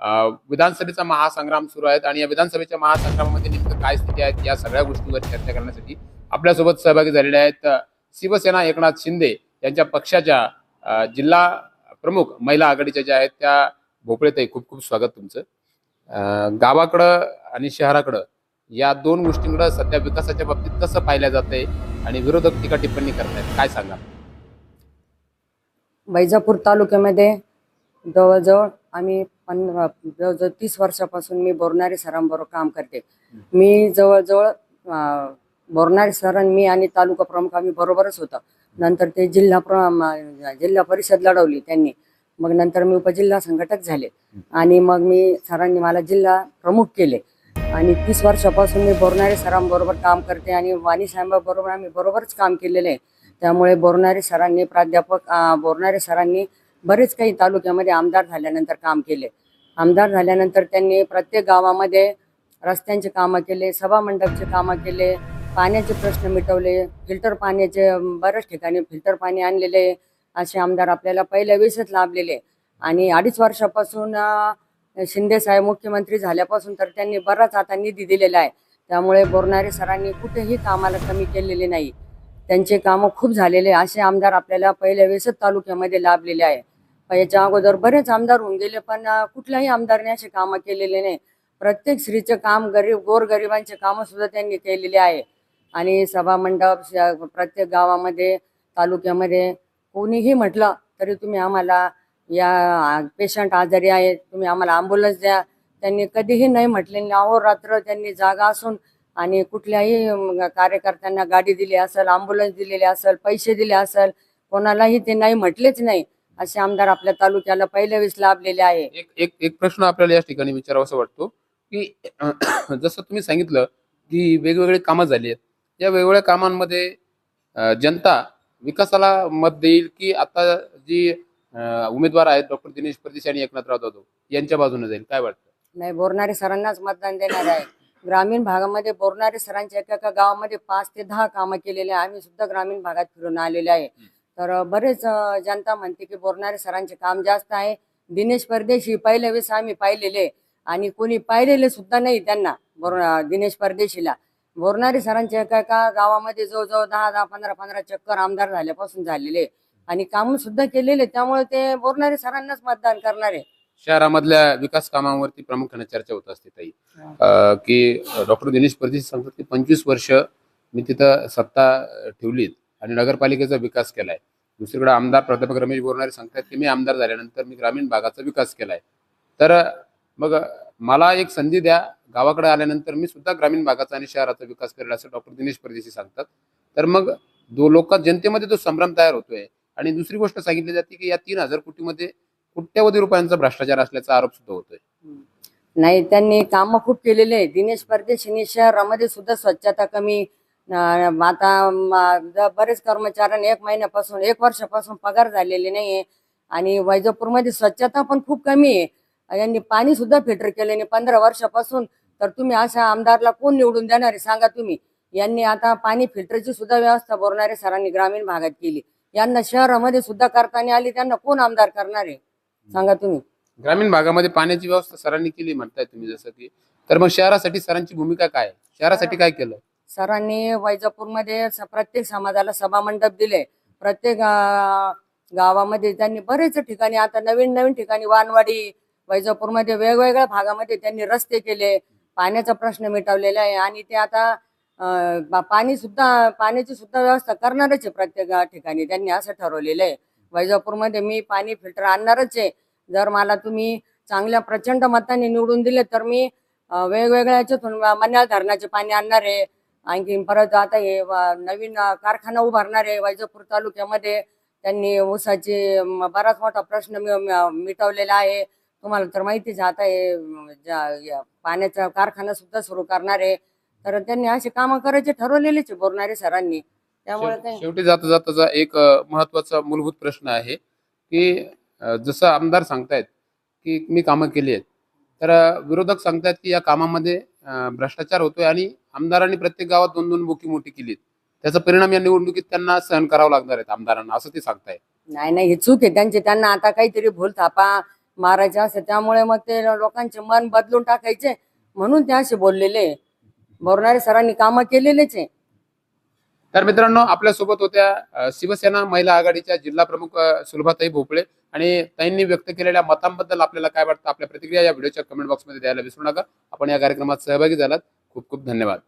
विधानसभेचा महासंग्राम सुरू आहे आणि या विधानसभेच्या महासंग्रामामध्ये नेमकं काय स्थिती आहेत या सगळ्या गोष्टींवर चर्चा करण्यासाठी आपल्यासोबत सहभागी झालेले आहेत शिवसेना एकनाथ शिंदे यांच्या पक्षाच्या जिल्हा प्रमुख महिला आघाडीच्या ज्या आहेत त्या भोपळेताई खूप खूप स्वागत तुमचं. गावाकडं आणि शहराकडं या दोन गोष्टींकडे सध्या विकासाच्या बाबतीत कसं पाहिलं जातंय आणि विरोधक टीका टिप्पणी करतायत काय सांगा वैजापूर तालुक्यामध्ये जवळजवळ आम्ही पंधरा जवळजवळ तीस वर्षापासून मी बोरणारे सरांबरोबर काम करते. मी जवळजवळ बोरणारे सरांनी आणि मी आणि तालुका प्रमुख आम्ही बरोबरच होतो. नंतर ते जिल्हा प्र जिल्हा परिषद लढवली त्यांनी. मग नंतर मी उपजिल्हा संघटक झाले. आणि मग मी सरांनी मला जिल्हा प्रमुख केले. आणि तीस वर्षापासून मी बोरणारे सरांबरोबर काम करते आणि वाणी साहेबाबरोबर आम्ही बरोबरच काम केलेलं आहे. त्यामुळे बोरणारे सरांनी प्राध्यापक बोरणारे सरांनी बरेच काही तालुक्यामध्ये आमदार झाल्यानंतर काम केले. आमदार झाल्यानंतर त्यांनी प्रत्येक गावामध्ये रस्त्यांचे कामं केले सभामंडपचे कामं केले पाण्याचे प्रश्न मिटवले फिल्टर पाण्याचे बऱ्याच ठिकाणी फिल्टर पाणी आणलेले असे आमदार आपल्याला पहिल्या वेळेसच लाभलेले. आणि अडीच वर्षापासून शिंदेसाहेब शिंदे साहेब मुख्यमंत्री झाल्यापासून तर त्यांनी बराच आता निधी दिलेला आहे. त्यामुळे बोरणारे सरांनी कुठेही कामाला कमी केलेले नाही. त्यांचे कामं खूप झालेले असे आमदार आपल्याला पहिल्या वेळेसच तालुक्यामध्ये लाभलेले आहे. याच्या अगोदर बरेच आमदार होऊन गेले पण कुठल्याही आमदारने असे कामं केलेले नाही. प्रत्येक स्त्रीचे काम गरीब गोरगरिबांचे कामं सुद्धा त्यांनी केलेले आहे. आणि सभामंडप श- प्रत्येक गावामध्ये तालुक्यामध्ये कोणीही म्हटलं तरी तुम्ही आम्हाला या पेशंट आजारी आहेत तुम्ही आम्हाला अँब्युलन्स द्या. त्यांनी कधीही नाही म्हटले. अहोरात्र त्यांनी जागा असून आणि कुठल्याही कार्यकर्त्यांना गाडी दिली असेल अँब्युलन्स दिलेली असेल पैसे दिले असेल कोणालाही ते नाही म्हटलेच नाही. असे आमदार आपल्या तालुक्याला पहिल्या वेळेस लाभलेले आहे. एक एक एक प्रश्न आपल्याला या ठिकाणी विचारावासा वाटतो की जसं तुम्ही सांगितलं की वेगवेगळी कामं झाली आहेत. या वेगवेगळ्या कामांमध्ये जनता विकासाला मत देईल की आता जी उमेदवार आहेत डॉक्टर दिनेश परदेशी आणि एकनाथराव जाधव यांच्या बाजूने जाईल. काय वाटतं? नाही बोरणारे सरांनाच मतदान देणार आहे. ग्रामीण भागामध्ये बोरणारे सरांच्या एका एका गावामध्ये पाच ते दहा कामं केलेले आहे. आम्ही सुद्धा ग्रामीण भागात फिरून आलेले आहे. तर बरेच जनता म्हणते की बोरणारे सरांचे काम जास्त आहे. दिनेश परदेशी पहिल्या वेळेस आम्ही पाहिलेले आणि कोणी पाहिलेले सुद्धा नाही त्यांना बोर दिनेश परदेशीला. बोरणारे सरांच्या एका एका गावामध्ये जवळजवळ दहा दहा पंधरा पंधरा चक्कर आमदार झाल्यापासून झालेले. आणि काम सुद्धा केलेले त्यामुळे ते बोरणारे सरांनाच मतदान करणार. आहे शहरामधल्या विकास कामांवरती प्रामुख्याने चर्चा होत असते ताई. अं, की डॉक्टर दिनेश परदेशी सांगतात की पंचवीस वर्ष मी तिथं सत्ता ठेवलीत आणि नगरपालिकेचा विकास केलाय. दुसरीकडे आमदार प्राध्यापक रमेश बोरणारे सांगतात की मी आमदार झाल्यानंतर मी ग्रामीण भागाचा विकास केलाय. तर मग मला एक संधी द्या गावाकडे आल्यानंतर मी सुद्धा ग्रामीण भागाचा आणि शहराचा विकास करेल असं डॉक्टर दिनेश परदेशी सांगतात. तर मग दो लोक जनतेमध्ये तो संभ्रम तयार होतोय. आणि दुसरी गोष्ट सांगितली जाते की या तीन हजार कोटीमध्ये कोट्यवधी रुपयांचा भ्रष्टाचार असल्याचा आरोप सुद्धा होतोय. नाही त्यांनी काम खूप केलेले आहे दिनेश परदेशींनी शहरामध्ये सुद्धा स्वच्छता कमी आता म- बरेच कर्मचाऱ्यांना एक महिन्यापासून एक वर्षापासून पगार झालेले नाहीये. आणि वैजापूरमध्ये स्वच्छता पण खूप कमी आहे. यांनी पाणी सुद्धा फिल्टर केले नाही. पंधरा वर्षापासून तर तुम्ही अशा आमदारला कोण निवडून देणार आहे सांगा तुम्ही. यांनी आता पाणी फिल्टरची सुद्धा व्यवस्था बोरणारे सरांनी ग्रामीण भागात केली. यांना शहरामध्ये सुद्धा करताना आली त्यांना कोण आमदार करणार आहे? सांगा तुम्ही. ग्रामीण भागामध्ये पाण्याची व्यवस्था सरांनी केली म्हणताय तुम्ही जसं की. तर मग शहरासाठी सरांची भूमिका काय? शहरासाठी काय केलं सरांनी वैजापूरमध्ये स- प्रत्येक समाजाला सभा मंडप दिले. प्रत्येक अं, गावामध्ये त्यांनी बरेच ठिकाणी आता नवीन नवीन ठिकाणी वानवाडी वैजापूरमध्ये वेगवेगळ्या भागामध्ये त्यांनी रस्ते केले. पाण्याचा प्रश्न मिटवलेला आहे आणि ते आता अं, बा- पाणी सुद्धा पाण्याची सुद्धा व्यवस्था करणारच आहे प्रत्येक अं, ठिकाणी. त्यांनी असं ठरवलेलं आहे. वैजापूरमध्ये मी पाणी फिल्टर आणणारच आहे. जर मला तुम्ही चांगल्या प्रचंड मताने निवडून दिले तर मी वेगवेगळ्या याच्यातून मन्याळ धरणाचे पाणी आणणार आहे. आणखी परत आता हे नवीन कारखाना उभारणार आहे वैजापूर तालुक्यामध्ये. त्यांनी ऊसाचे बराच मोठा प्रश्न मिटवलेला आहे. तुम्हाला तर माहितीच आहे, आता हे पाण्याचा कारखाना सुद्धा सुरू करणार आहे. तर त्यांनी असे कामं करायचे ठरवलेलेच आहे बोरणारे सरांनी. त्यामुळे शेवटी जाता जाताचा एक महत्त्वाचा मूलभूत प्रश्न आहे की जसं आमदार सांगतायत की मी कामं केली आहेत. तर विरोधक सांगतायत की या कामामध्ये भ्रष्टाचार होतोय आणि आमदारांनी प्रत्येक गावात दोन दोन बुकी मोठी केलीत. त्याचा परिणाम या निवडणुकीत त्यांना सहन करावा लागणार आहेत आमदारांना असं ते सांगताय नाही नाही हे चूक आहे. त्यांची त्यांना आता काहीतरी भूल थापा मारायचे असं त्यामुळे मग ते लोकांचे मन बदलून टाकायचे म्हणून ते असे बोललेले बोलणारे सरांनी कामं केलेलेच आहे. तर मित्रांनो आपल्यासोबत होत्या शिवसेना महिला आघाडीच्या जिल्हा प्रमुख सुलभाताई भोपळे. आणि ताईंनी व्यक्त केलेल्या मतांबद्दल आपल्याला काय वाटतं आपल्या प्रतिक्रिया या व्हिडिओच्या कमेंट बॉक्समध्ये द्यायला विसरू नका. आपण या कार्यक्रमात सहभागी झालात. खूप खूप धन्यवाद.